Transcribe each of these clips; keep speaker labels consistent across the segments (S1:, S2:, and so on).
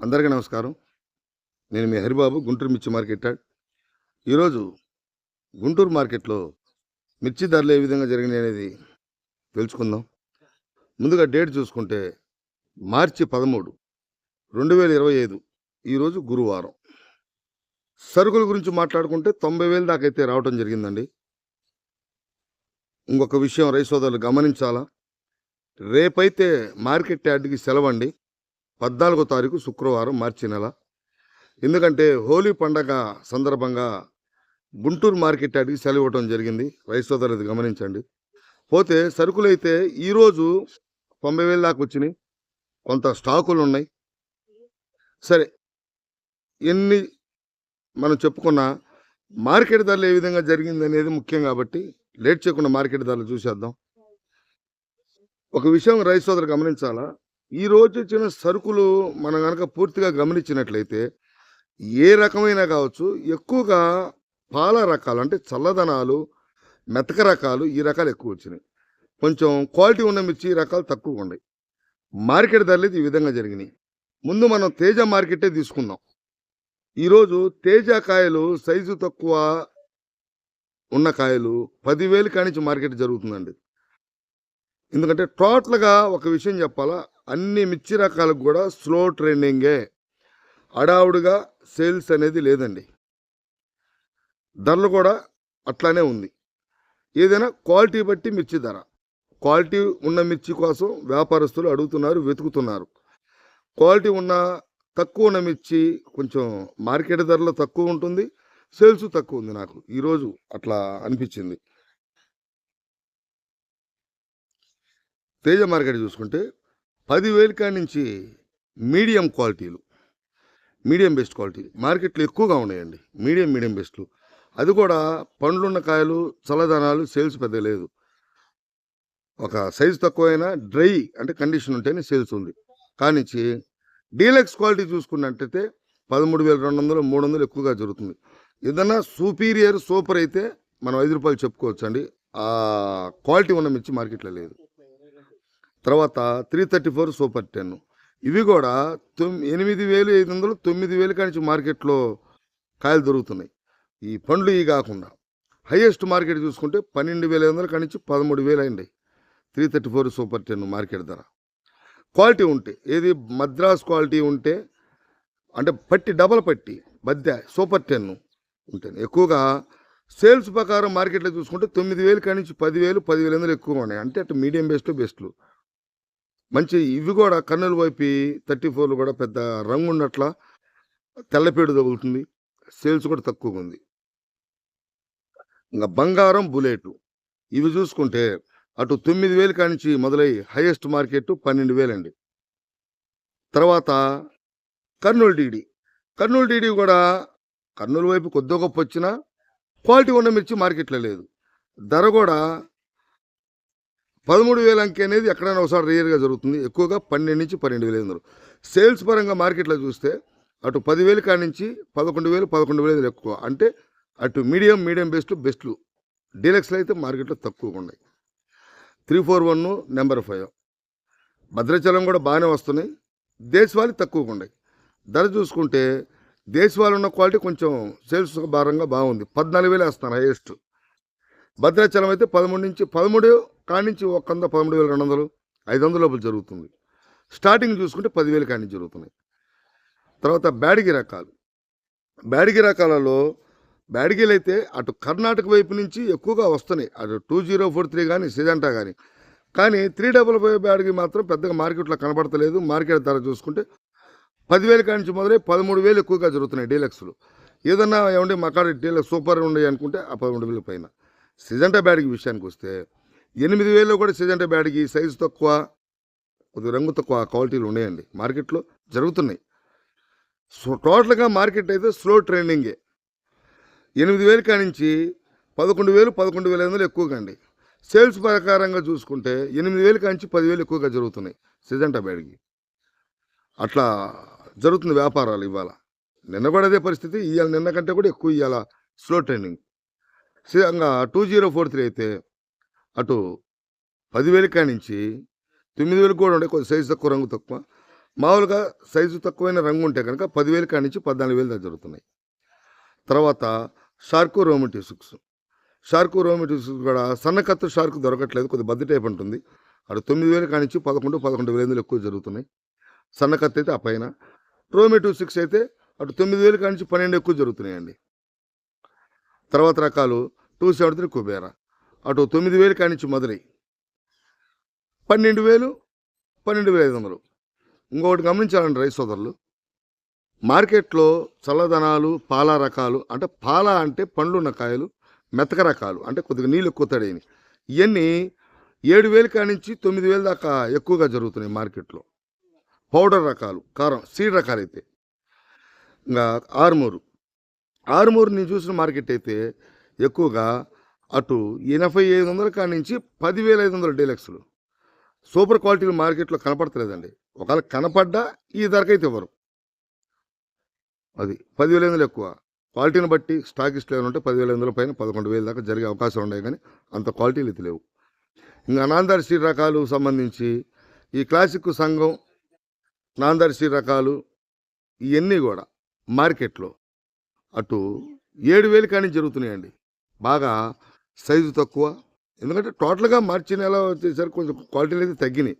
S1: అందరికీ నమస్కారం. నేను మీ హరిబాబు గుంటూరు మిర్చి మార్కెట్ యార్డ్ ఈరోజు గుంటూరు మార్కెట్లో మిర్చి ధరలు ఏ విధంగా జరిగినాయి అనేది తెలుసుకుందాం. ముందుగా డేట్ చూసుకుంటే మార్చి పదమూడు రెండు వేల ఇరవై ఐదు ఈరోజు గురువారం. సరుకుల గురించి మాట్లాడుకుంటే తొంభై వేలు దాకైతే రావటం జరిగిందండి. ఇంకొక విషయం రైస్ సోదరులు గమనించాలా? రేపైతే మార్కెట్ యార్డ్కి సెలవండి. పద్నాలుగో తారీఖు శుక్రవారం మార్చి నెల. ఎందుకంటే హోలీ పండగ సందర్భంగా గుంటూరు మార్కెట్ యార్డ్కి సెలవు ఇవ్వడం జరిగింది. రైస్ సోదరులు అది గమనించండి. పోతే సరుకులు అయితే ఈరోజు తొంభై వేలు దాకా వచ్చినాయి. కొంత స్టాకులు ఉన్నాయి. సరే ఎన్ని మనం చెప్పుకున్న మార్కెట్ ధరలు ఏ విధంగా జరిగింది అనేది ముఖ్యం కాబట్టి లేట్ చేయకుండా మార్కెట్ ధరలు చూసేద్దాం. ఒక విషయం రైస్ సోదరు గమనించాలా? ఈరోజు ఇచ్చిన సరుకులు మనం కనుక పూర్తిగా గమనించినట్లయితే ఏ రకమైన కావచ్చు ఎక్కువగా పాల రకాలు అంటే చల్లదనాలు మెతక రకాలు ఈ రకాలు ఎక్కువ వచ్చినాయి. కొంచెం క్వాలిటీ ఉన్న మిర్చి ఈ రకాలు తక్కువ ఉన్నాయి. మార్కెట్ ధరలు ఈ విధంగా జరిగినాయి. ముందు మనం తేజ మార్కెటే తీసుకుందాం. ఈరోజు తేజ కాయలు సైజు తక్కువ ఉన్న కాయలు పదివేలు కానించి మార్కెట్ జరుగుతుందండి. ఎందుకంటే టోటల్గా ఒక విషయం చెప్పాలా అన్ని మిర్చి రకాలకు కూడా స్లో ట్రెండింగే. అడావుడిగా సేల్స్ అనేది లేదండి. ధరలు కూడా అట్లానే ఉంది. ఏదైనా క్వాలిటీ బట్టి మిర్చి ధర. క్వాలిటీ ఉన్న మిర్చి కోసం వ్యాపారస్తులు అడుగుతున్నారు వెతుకుతున్నారు. క్వాలిటీ ఉన్న తక్కువ ఉన్న మిర్చి కొంచెం మార్కెట్ ధరలో తక్కువ ఉంటుంది. సేల్స్ తక్కువ ఉంది నాకు. ఈరోజు అట్లా అనిపించింది. తేజ మార్కెట్ చూసుకుంటే పదివేలు కాడి నుంచి మీడియం క్వాలిటీలు మీడియం బెస్ట్ క్వాలిటీ మార్కెట్లు ఎక్కువగా ఉన్నాయండి. మీడియం మీడియం బెస్ట్లు. అది కూడా పండ్లున్న కాయలు చల్లదనాలు సేల్స్ పెద్ద లేదు. ఒక సైజు తక్కువైనా డ్రై అంటే కండిషన్ ఉంటేనే సేల్స్ ఉంది. కానించి డీలక్స్ క్వాలిటీ చూసుకున్నట్టయితే పదమూడు వేల రెండు వందలు మూడు వందలు ఎక్కువగా జరుగుతుంది. ఏదన్నా సూపీరియర్ సూపర్ అయితే మనం ఐదు రూపాయలు చెప్పుకోవచ్చు అండి ఆ క్వాలిటీ ఉన్న మిర్చి మార్కెట్లో లేదు. తర్వాత three thirty four super ten ఇవి కూడా తొమ్ ఎనిమిది వేలు ఐదు వందలు తొమ్మిది వేలు కానించి మార్కెట్లో కాయలు దొరుకుతున్నాయి. ఈ పండ్లు ఇవి కాకుండా హైయెస్ట్ మార్కెట్ చూసుకుంటే పన్నెండు వేల ఐదు వందల కానించి పదమూడు వేలు అయింది. Three thirty four super ten market ధర. క్వాలిటీ ఉంటే ఏది మద్రాస్ క్వాలిటీ ఉంటే అంటే పట్టి డబల్ పట్టి మధ్య సూపర్ టెన్ ఉంటుంది. ఎక్కువగా సేల్స్ ప్రకారం మార్కెట్లో చూసుకుంటే తొమ్మిది వేలు కానించి పదివేలు పదివేలు వందలు ఎక్కువ ఉన్నాయి. అంటే అటు మీడియం బెస్ట్ బెస్ట్లు మంచి ఇవి కూడా కన్నుల వైపు థర్టీ ఫోర్లు కూడా పెద్ద రంగు ఉన్నట్ల తెల్లపేడు తగులుతుంది. సేల్స్ కూడా తక్కువగా ఉంది. ఇంకా బంగారం బుల్లెట్ ఇవి చూసుకుంటే అటు తొమ్మిది వేలు కానించి మొదలై హైయెస్ట్ మార్కెట్ పన్నెండు వేలండి. తర్వాత కర్నూలు డీడీ కర్నూలు డీడీ కూడా కర్నూలు వైపు కొద్ది గొప్ప వచ్చినా క్వాలిటీ ఉన్న మిర్చి మార్కెట్లో లేదు. ధర కూడా పదమూడు వేల అంకె అనేది ఎక్కడైనా ఒకసారి రియర్గా జరుగుతుంది. ఎక్కువగా పన్నెండు నుంచి పన్నెండు వేల ఐదు సేల్స్ పరంగా మార్కెట్లో చూస్తే అటు పదివేలు కాడి నుంచి పదకొండు వేలు పదకొండు వేలు ఎక్కువ. అంటే అటు మీడియం మీడియం బెస్ట్ బెస్ట్లు. డీలక్స్లో అయితే మార్కెట్లో తక్కువగా ఉన్నాయి. Three four one number five. Bhadrachalam కూడా బాగానే వస్తున్నాయి. దేశవాళీ తక్కువగా ఉన్నాయి. ధర చూసుకుంటే దేశవాళీ ఉన్న క్వాలిటీ కొంచెం సేల్స్ భారంగా బాగుంది. పద్నాలుగు వేలు వేస్తున్నారు హైయెస్ట్. భద్రాచలం అయితే పదమూడు నుంచి పదమూడు కాడి నుంచి ఒక వంద పదమూడు వేల రెండు వందలు ఐదు వందల లోపల జరుగుతుంది. స్టార్టింగ్ చూసుకుంటే పదివేలు కాడి నుంచి జరుగుతున్నాయి. తర్వాత బ్యాడిగి రకాలు. బ్యాడిగి రకాలలో బ్యాడిగీలు అయితే అటు కర్ణాటక వైపు నుంచి ఎక్కువగా వస్తున్నాయి. అటు టూ జీరో ఫోర్ త్రీ కానీ సిజంటా కానీ కానీ త్రీ డబల్ ఫైవ్ బ్యాడిగి మాత్రం పెద్దగా మార్కెట్లో కనబడతలేదు. మార్కెట్ ధర చూసుకుంటే పదివేల కాడి నుంచి మొదలై పదమూడు వేలు ఎక్కువగా జరుగుతున్నాయి డీలక్స్లు. ఏదన్నా ఏమంటే మా కాడ డీలక్స్ సూపర్ ఉన్నాయి అనుకుంటే ఆ పదమూడు వేల పైన. సిజంటా బ్యాడ్కి విషయానికి వస్తే ఎనిమిది వేలు కూడా సిజంటా బ్యాడ్కి సైజు తక్కువ కొద్దిగా రంగు తక్కువ క్వాలిటీలు ఉన్నాయండి మార్కెట్లో జరుగుతున్నాయి. సో టోటల్గా మార్కెట్ అయితే స్లో ట్రెండింగే. ఎనిమిది వేలు కానించి పదకొండు వేలు పదకొండు వేల ఐదు వందలు ఎక్కువగా అండి. సేల్స్ ప్రకారంగా చూసుకుంటే ఎనిమిది వేలు కానించి పదివేలు ఎక్కువగా జరుగుతున్నాయి సిజంటా బ్యాడ్కి. అట్లా జరుగుతుంది వ్యాపారాలు ఇవాళ. నిన్న కూడా అదే పరిస్థితి ఇవాళ నిన్న కంటే కూడా ఎక్కువ ఇవాళ slow trending. Two zero four three అయితే అటు పదివేలు కానించి తొమ్మిది వేలు కూడా ఉండే కొంచెం సైజు తక్కువ రంగు తక్కువ. మామూలుగా సైజు తక్కువైన రంగు ఉంటే కనుక పదివేలు కాడి నుంచి పద్నాలుగు వేలు దాకా జరుగుతున్నాయి. తర్వాత షార్కు రోమటిసిక్స్ షార్కు రోమటిసిక్స్ కూడా సన్నకత్తు షార్కు దొరకట్లేదు కొద్ది బద్ద టైప్ ఉంటుంది. అటు తొమ్మిది వేలు కాడి నుంచి పదకొండు పదకొండు వేల ఎక్కువ జరుగుతున్నాయి. సన్నకత్తి అయితే ఆ పైన. రోమెటో సిక్స్ అయితే అటు తొమ్మిది వేలు కాడి నుంచి పన్నెండు ఎక్కువ జరుగుతున్నాయండి. తర్వాత రకాలు టూ సెవెంటీ త్రీ కుబేరా. అటు తొమ్మిది వేలు కానించి నుంచి మొదలై పన్నెండు వేలు పన్నెండు వేల ఐదు వందలు. ఇంకొకటి గమనించాలండి రైతు సోదరులు మార్కెట్లో చల్లదనాలు పాల రకాలు అంటే పాల అంటే పండ్లు ఉన్న కాయలు మెతక రకాలు అంటే కొద్దిగా నీళ్ళు ఎక్కువ తడైన. ఇవన్నీ ఏడు వేలు కానించి నుంచి తొమ్మిది వేలు దాకా ఎక్కువగా జరుగుతున్నాయి మార్కెట్లో. పౌడర్ రకాలు కారం సీడ్ రకాలు అయితే ఇంకా ఆరుమూరు. ఆరుమూరు నేను చూసిన మార్కెట్ అయితే ఎక్కువగా అటు ఎనభై ఐదు వందల కాడి నుంచి పదివేల ఐదు వందల డీలక్స్లు. సూపర్ క్వాలిటీలు మార్కెట్లో కనపడతలేదండి. ఒకవేళ కనపడ్డా ఈ ధరకైతే ఇవ్వరు. అది పదివేల ఐదు వందలు ఎక్కువ. క్వాలిటీని బట్టి స్టాక్ ఏమైనా ఉంటే పదివేల ఐదు వందల పైన పదకొండు వేల దాకా జరిగే అవకాశాలు ఉన్నాయి కానీ అంత క్వాలిటీలు అయితే లేవు. ఇంకా నాందారి సీడ్ రకాలు సంబంధించి ఈ క్లాసిక్ సంఘం నాందారి సీడ్ రకాలు ఇవన్నీ కూడా మార్కెట్లో అటు ఏడు వేలు కానీ జరుగుతున్నాయండి. బాగా సైజు తక్కువ. ఎందుకంటే టోటల్గా మార్చి నెల వచ్చేసరికి కొంచెం క్వాలిటీ అయితే తగ్గినాయి.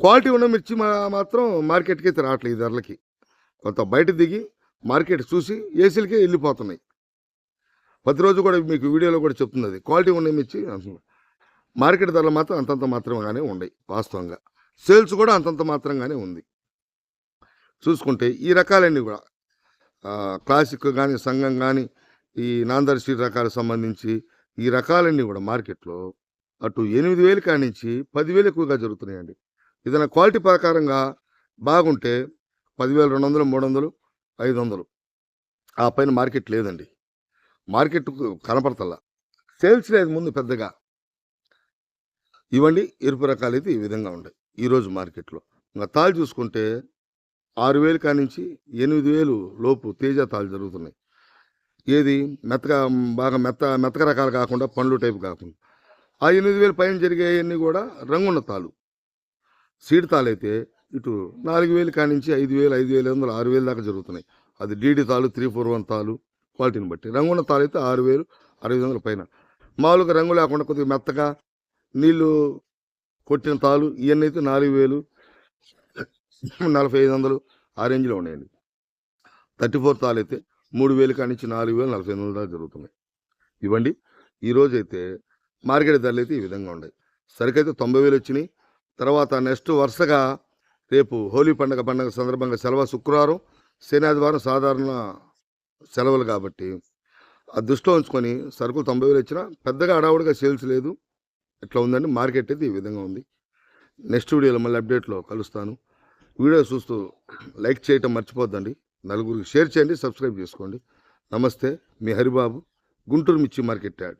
S1: క్వాలిటీ ఉన్న మిర్చి మాత్రం మార్కెట్కి అయితే రావట్లేదు ఈ ధరలకి. కొంత బయట దిగి మార్కెట్ చూసి ఏసీలకే వెళ్ళిపోతున్నాయి. ప్రతిరోజు కూడా మీకు వీడియోలో కూడా చెప్తుంది అది. క్వాలిటీ ఉన్న మిర్చి మార్కెట్ ధరలు మాత్రం అంతంత మాత్రంగానే ఉన్నాయి వాస్తవంగా. సేల్స్ కూడా అంతంత మాత్రంగానే ఉంది. చూసుకుంటే ఈ రకాలన్నీ కూడా క్లాసిక్ కానీ సంఘం కానీ ఈ నాందర్ స్ట్రీట్ రకాలకు సంబంధించి ఈ రకాలన్నీ కూడా మార్కెట్లో అటు ఎనిమిది వేలు కానించి నుంచి పదివేలు ఎక్కువగా జరుగుతున్నాయండి. ఏదైనా క్వాలిటీ ప్రకారంగా బాగుంటే పదివేల రెండు వందలు మూడు వందలు ఐదు వందలు ఆ పైన మార్కెట్ లేదండి. మార్కెట్ కనపడతల్లా సేల్స్ లేదు ముందు పెద్దగా. ఇవ్వండి ఎరుపు రకాలు అయితే ఈ విధంగా ఉంటాయి ఈరోజు మార్కెట్లో. ఇంకా తాళ్ళు చూసుకుంటే ఆరు వేలు కానించి ఎనిమిది వేలు లోపు తేజ జరుగుతున్నాయి. ఏది? మెత్తగా బాగా మెత్త మెత్తక రకాలు కాకుండా పండ్లు టైపు కాకుండా. ఆ ఎనిమిది వేలు పైన జరిగేవన్నీ కూడా రంగున్న తాళ్ళు సీడ్ తాళ్ళు అయితే ఇటు నాలుగు వేలు కానించి ఐదు వేలు ఐదు వేలు వందలు ఆరు వేలు దాకా జరుగుతున్నాయి. అది డీడీ తాలు త్రీ ఫోర్ వన్ తాలు క్వాలిటీని బట్టి. రంగున్న తాలు అయితే ఆరు వేలు అరవై వందల పైన. మామూలుగా రంగు లేకుండా కొద్దిగా మెత్తగా నీళ్ళు కొట్టిన తాలు ఇవన్నీ అయితే నాలుగు వేలు నలభై ఐదు వందలు ఆ రేంజ్లో ఉన్నాయండి. థర్టీ ఫోర్ తాళ్ళు అయితే మూడు వేలు కానించి నాలుగు వేలు నలభై ఐదు వందల దాకా జరుగుతున్నాయి. ఇవ్వండి. ఈరోజు అయితే మార్కెట్ ధరలు అయితే ఈ విధంగా ఉన్నాయి. సరికైతే తొంభై వేలు వచ్చినాయి. తర్వాత నెక్స్ట్ వరుసగా రేపు హోలీ పండగ పండగ సందర్భంగా సెలవు శుక్రవారం శని ఆదివారం సాధారణ సెలవులు కాబట్టి ఆ దృష్టిలో ఉంచుకొని సరుకులు తొంభై వేలు వచ్చినా పెద్దగా అడావుడిగా సేల్స్ లేదు. ఇట్లా ఉందండి? మార్కెట్ అయితే ఈ విధంగా ఉంది. నెక్స్ట్ వీడియోలో మళ్ళీ అప్డేట్లో కలుస్తాను. వీడియో చూస్తూ లైక్ చేయటం మర్చిపోద్దండి. నలుగురికి షేర్ చేయండి సబ్స్క్రైబ్ చేసుకోండి. నమస్తే మీ హరిబాబు గుంటూరు మిర్చి మార్కెట్ యాడ్.